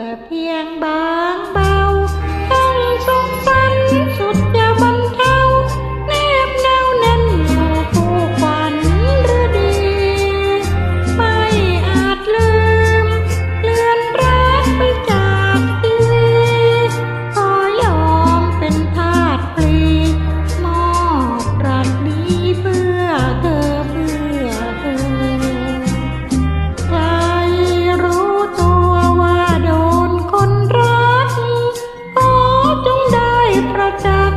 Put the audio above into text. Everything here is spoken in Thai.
แต่เพียงบาง ta